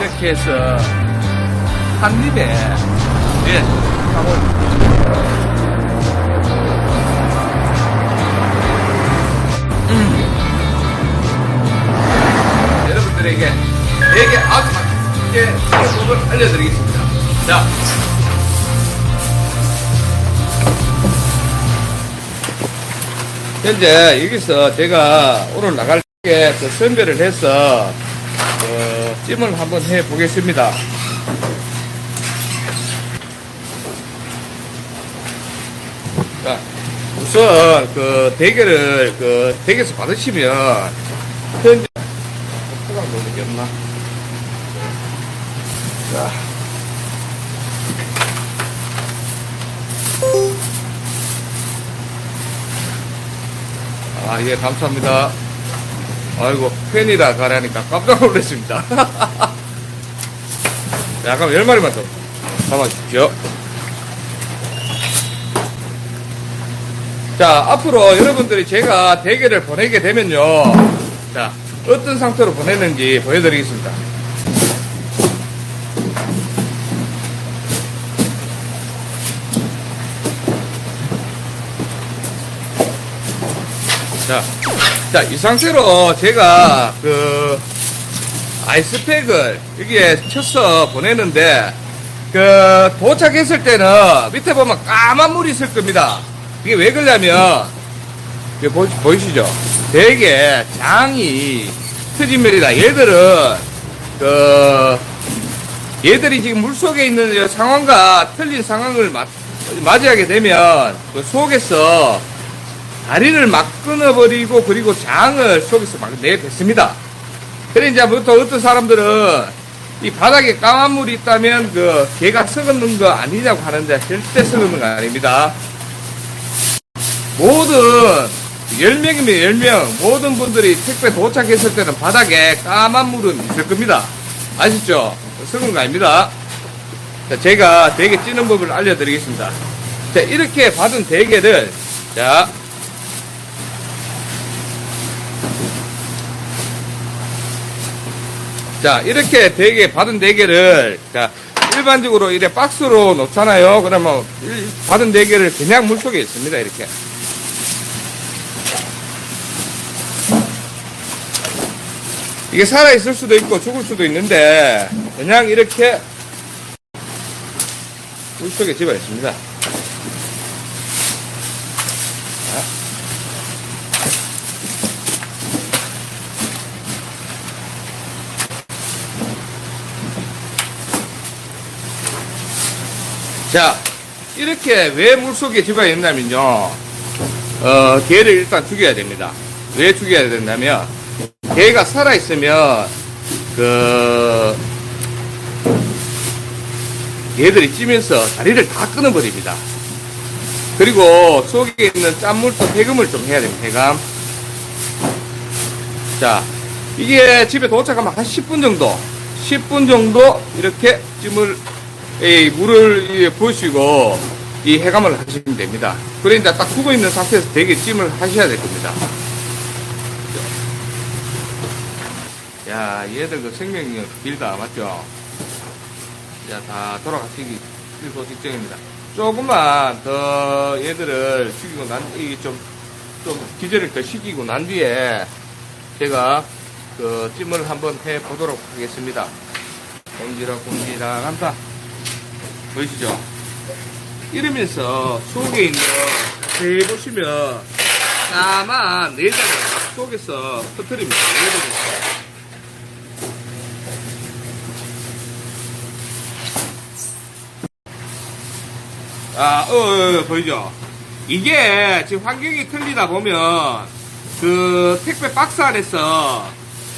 이렇게 해서 한 입에 예, 음. 여러분들에게 되게 아주 맛있게 방법을 알려드리겠습니다. 자. 현재 여기서 제가 오늘 나갈 때그 선별을 해서 어, 찜을 한번 해 보겠습니다. 자, 우선 그 대게를 그 대게에서 받으시면 현재 넣는 게 없나? 자. 아, 예, 감사합니다. 아이고, 팬이라 가라니까 깜짝 놀랐습니다. 약간 열 마리만 더 담아주십시오. 자, 앞으로 여러분들이 제가 대게를 보내게 되면요. 자, 어떤 상태로 보내는지 보여드리겠습니다. 자, 자, 이 상태로 제가 그 아이스팩을 여기에 쳐서 보내는데 그 도착했을 때는 밑에 보면 까만 물이 있을 겁니다. 이게 왜 그러냐면 이게 보, 보이시죠? 되게 장이 트진 멸이다. 얘들은 그 얘들이 지금 물 속에 있는 이 상황과 틀린 상황을 맞, 맞이하게 되면 그 속에서 다리를 막 끊어버리고 그리고 장을 속에서 막 내뱉습니다. 그래 이제 보통 어떤 사람들은 이 바닥에 까만 물이 있다면 그 개가 썩었는 거 아니냐고 하는데 절대 썩었는 거 아닙니다. 모든 10명이면 10명 모든 분들이 택배 도착했을 때는 바닥에 까만 물은 있을 겁니다. 아시죠? 썩은 거 아닙니다. 자, 제가 대게 찌는 법을 알려드리겠습니다. 자, 이렇게 받은 대게를 자, 자, 이렇게 대게, 받은 대게를, 자, 일반적으로 이래 박스로 놓잖아요. 그러면, 일- 받은 대게를 그냥 물 속에 있습니다. 이렇게. 이게 살아있을 수도 있고 죽을 수도 있는데, 그냥 이렇게 물 속에 집어 있습니다. 자, 이렇게 왜 물속에 집어야 된다면요. 어, 개를 일단 죽여야 됩니다. 왜 죽여야 된다면, 개가 살아있으면, 그, 개들이 찌면서 다리를 다 끊어버립니다. 그리고 속에 있는 짠물도 폐금을 좀 해야 됩니다. 폐감. 자, 이게 집에 도착하면 한 10분 정도, 10분 정도 이렇게 찜을, 이 물을 이 부으시고 이 해감을 하시면 됩니다. 그러니까 딱 죽어 있는 상태에서 되게 찜을 하셔야 될 겁니다. 야, 얘들 그 생명력 길다, 맞죠? 자, 다 돌아가시기 일소 직전입니다. 조금만 더 얘들을 죽이고 난, 이 좀, 좀 기절을 더 시키고 난 뒤에 제가 그 찜을 한번 해 보도록 하겠습니다. 꼼지락 꼼지락 한다. 보이시죠? 이러면서 속에 있는 자세히 보시면 까만 내장을 속에서 터트립니다. 얘들이. 아, 어, 어, 어, 보이죠? 이게 지금 환경이 틀리다 보면 그 택배 박스 안에서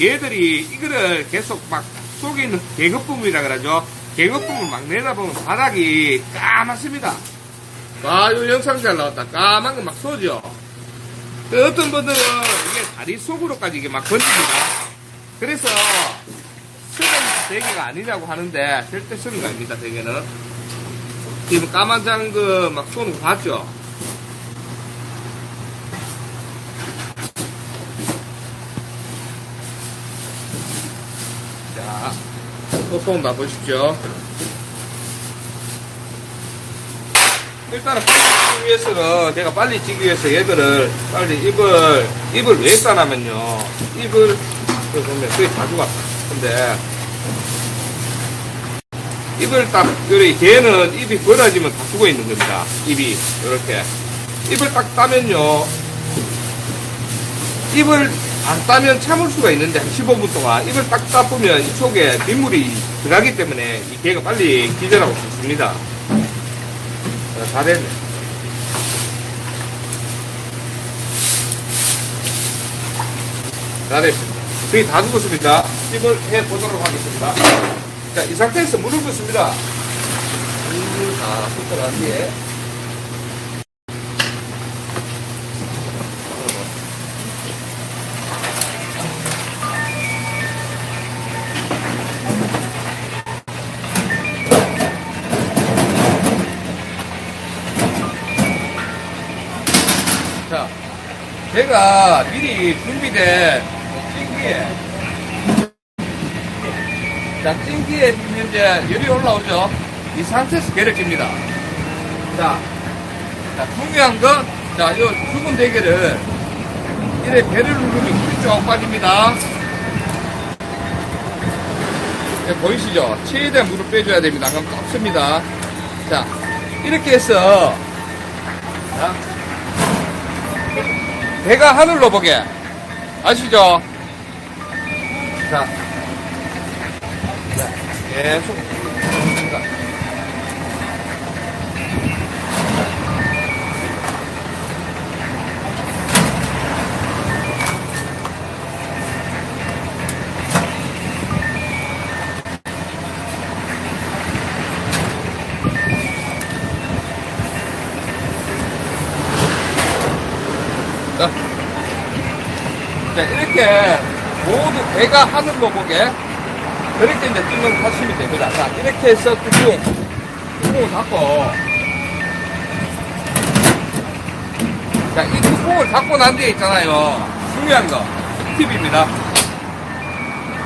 얘들이 이거를 계속 막 속에 있는 계급품이라 그러죠. 계급품을 막 내다보면 바닥이 까맣습니다. 아, 요 영상 잘 나왔다. 까만 거 막 쏘죠. 그 어떤 분들은 이게 다리 속으로까지 이게 막 번집니다. 그래서 쓰는 대게가 아니냐고 하는데 절대 거 아닙니다, 대게는. 지금 까만 장그 막 쏘는 거 봤죠? 자, 또 쏜다 보십시오. 일단은 빨리 찍기 위해서는 제가 빨리 찍기 위해서 얘들을 빨리 입을 입을 왜 싸냐면요. 입을 그 보면 거의 다 죽었다 근데 입을 딱 요리 걔는 입이 벌어지면 다 죽어 있는 겁니다. 입이 이렇게. 입을 딱 따면요. 입을 안 따면 참을 수가 있는데 한 15분 동안 입을 딱 따보면 이쪽에 민물이 들어가기 때문에 이 개가 빨리 기절하고 싶습니다 어, 다 됐네. 다 됐습니다. 거의 다 죽었습니다. 찜을 해 보도록 하겠습니다. 자, 이 상태에서 물을 붓습니다. 다 붓고 난 뒤에. 제가 미리 준비된 찜기에 자, 찜기에 지금 이제 열이 올라오죠? 이 상태에서 개를 찝니다. 자, 자, 중요한 건, 자, 이 죽은 대게를 이래 배를 누르면 물이 쭉 빠집니다. 네, 보이시죠? 최대한 물을 빼줘야 됩니다. 그럼 떴습니다. 자, 이렇게 해서, 자, 배가 하늘로 보게. 아시죠? 자. 자, 계속. 모두 배가 하늘로 보게 그렇게 이제 뚫는 하시면 됩니다. 자, 이렇게 해서 뚜껑, 뚜껑을 닫고 자, 이 뚜껑을 닫고 난 뒤에 있잖아요. 중요한 거, 팁입니다.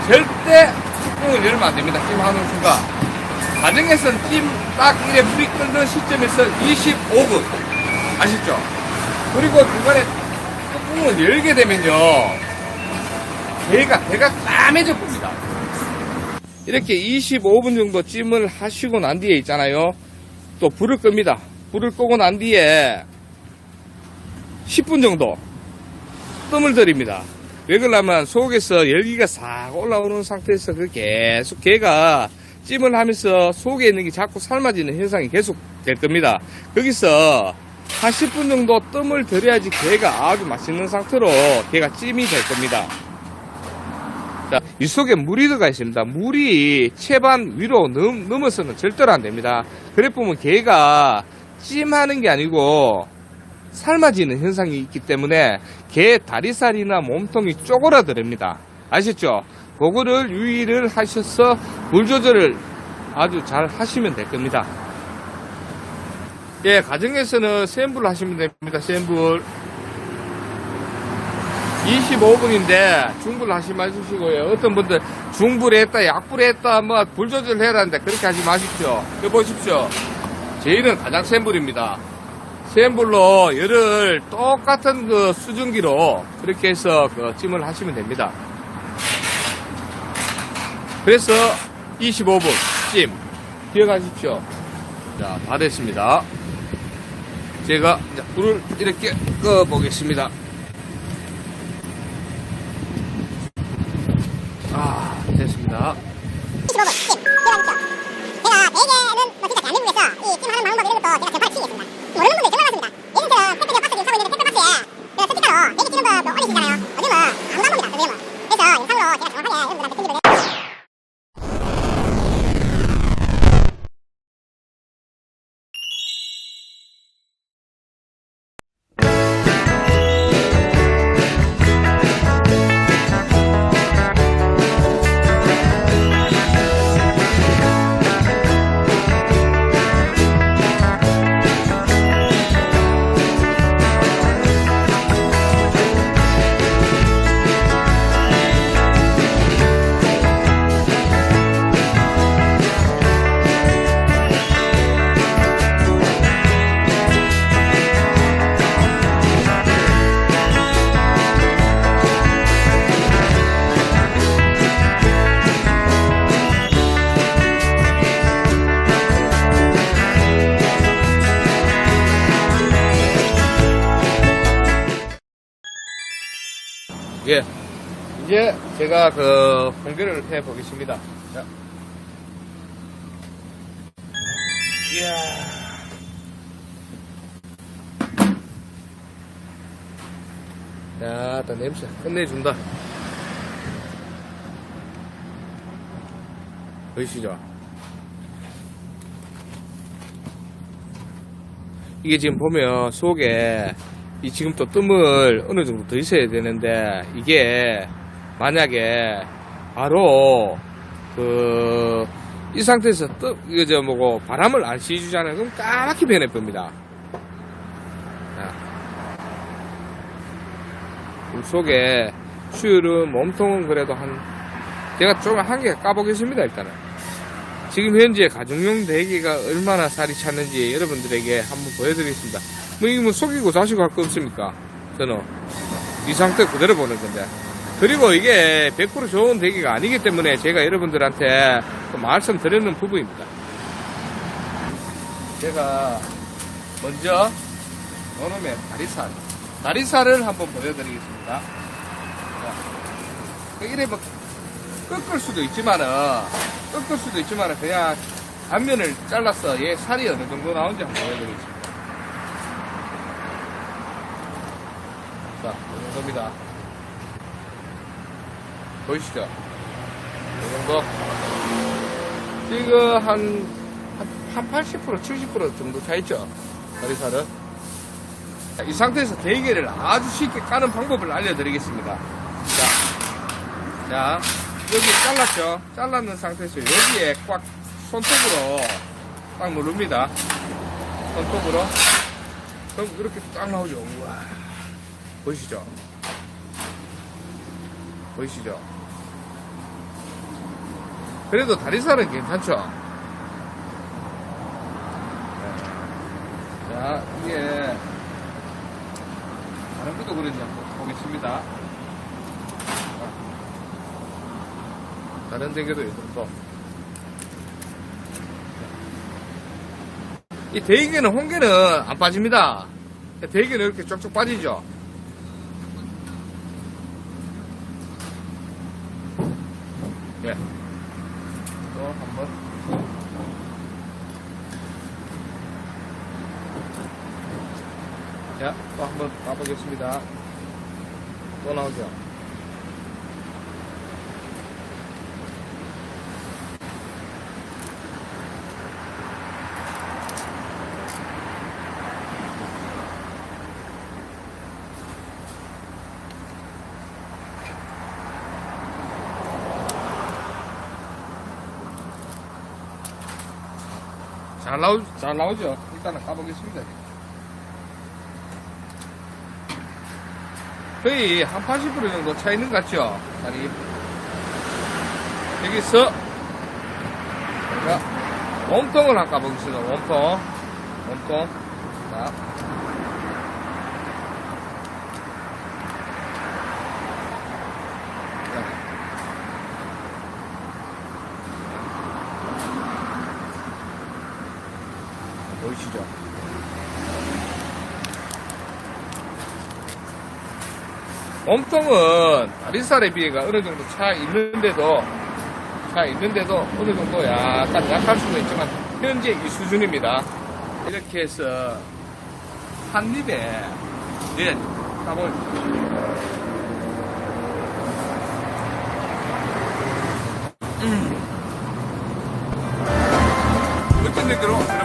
절대 뚜껑을 열면 안 됩니다. 찜 하는 순간. 가정에서는 찜딱 이래 불이 끓는 시점에서 25분. 아시죠? 그리고 중간에 뚜껑을 열게 되면요. 배가, 배가 까매져 봅니다. 이렇게 25분 정도 찜을 하시고 난 뒤에 있잖아요. 또 불을 끕니다. 불을 끄고 난 뒤에 10분 정도 뜸을 들입니다. 왜 그러냐면 속에서 열기가 싹 올라오는 상태에서 그 계속 개가 찜을 하면서 속에 있는 게 자꾸 삶아지는 현상이 계속 될 겁니다. 거기서 한 10분 정도 뜸을 들여야지 게가 아주 맛있는 상태로 게가 찜이 될 겁니다. 자, 이 속에 물이 들어가 있습니다. 물이 채반 위로 넘, 넘어서는 절대로 안 됩니다. 그래 보면 게가 찜하는 게 아니고 삶아지는 현상이 있기 때문에 게 다리살이나 몸통이 쪼그라들입니다. 아셨죠? 그거를 유의를 하셔서 물 조절을 아주 잘 하시면 될 겁니다. 예, 가정에서는 센불 하시면 됩니다. 센 불. 25분인데 중불 하지 마시고요. 어떤 분들 중불에 했다, 약불에 했다, 뭐 불 조절 해라는데 그렇게 하지 마십시오. 여기 보십시오. 제일은 가장 센 불입니다. 센 불로 열을 똑같은 그 수증기로 그렇게 해서 그 찜을 하시면 됩니다. 그래서 25분 찜 기억하십시오. 자, 다 됐습니다. 제가 불을 이렇게 꺼 보겠습니다. 아, 됐습니다. 25분 찜 들어가십시오. 제가 대게는 뭐 진짜 대한민국에서 이 찜하는 방법 이런 것도 제가 전파를 치겠습니다. 모르는 분들이 정말 많습니다. 예전처럼 택배가 박스 지금 사고 있는데 택배 박스에 그 스티커로 대게 찌는 법도 올리시잖아요. 요즘은 아무도 안 봅니다. 그래서 영상으로 제가 정확하게 이제 제가 그 공개를 해 보겠습니다. 자. 이야. 야, 또 냄새 끝내준다. 보이시죠? 이게 지금 보면 속에 이 지금 또 뜸을 어느 정도 더 있어야 되는데 이게 만약에 바로 그 이 상태에서 뜸 이거 저 뭐고 바람을 안 씌워주잖아요 그럼 까맣게 변해 봅니다 자. 물 속에 수율은 몸통은 그래도 한 제가 조금 한 개 까보겠습니다 일단은 지금 현재 가정용 대기가 얼마나 살이 찼는지 여러분들에게 한번 보여드리겠습니다. 뭐 이거 뭐 속이고 자시고 할 거 없습니까? 저는 이 상태 그대로 보는 건데. 그리고 이게 100% 좋은 대기가 아니기 때문에 제가 여러분들한테 또 말씀드리는 부분입니다. 제가 먼저 요놈의 다리살, 다리살을 한번 보여드리겠습니다. 자, 이래 뭐 꺾을 수도 있지만은 꺾을 수도 있지만은 그냥 단면을 잘라서 얘 살이 어느 정도 나오는지 한번 보여드리겠습니다. 자, 이 정도입니다. 보이시죠? 이 정도. 지금 한, 한, 한 80%, 70% 정도 차있죠? 다리살은. 자, 이 상태에서 대게를 아주 쉽게 까는 방법을 알려드리겠습니다. 자, 자, 여기 잘랐죠? 잘랐는 상태에서 여기에 꽉 손톱으로 딱 누릅니다. 손톱으로. 그럼 이렇게 딱 나오죠. 우와. 보이시죠? 보이시죠? 그래도 다리살은 괜찮죠? 네. 자, 이게 다른 것도 그런지 한번 보겠습니다. 다른 대게도 있고 이 대게는 홍게는 안 빠집니다 대게는 이렇게 쪽쪽 빠지죠 예. 또 한 번. 자, 또 한 번 가보겠습니다. 또 나오죠 잘 나오, 잘 나오죠? 일단은 가보겠습니다. 거의 한 80% 정도 차 있는 것 같죠? 다리. 여기서, 제가 몸통을 한번 가보겠습니다. 몸통. 몸통. 자. 자. 몸통은 다리살에 비해가 어느 정도 차 있는데도 차 있는데도 어느 정도 약간 약할 수도 있지만 현재 이 수준입니다. 이렇게 해서 한 입에 네, 멋진 대로 여러분들 찾아뵙겠습니다.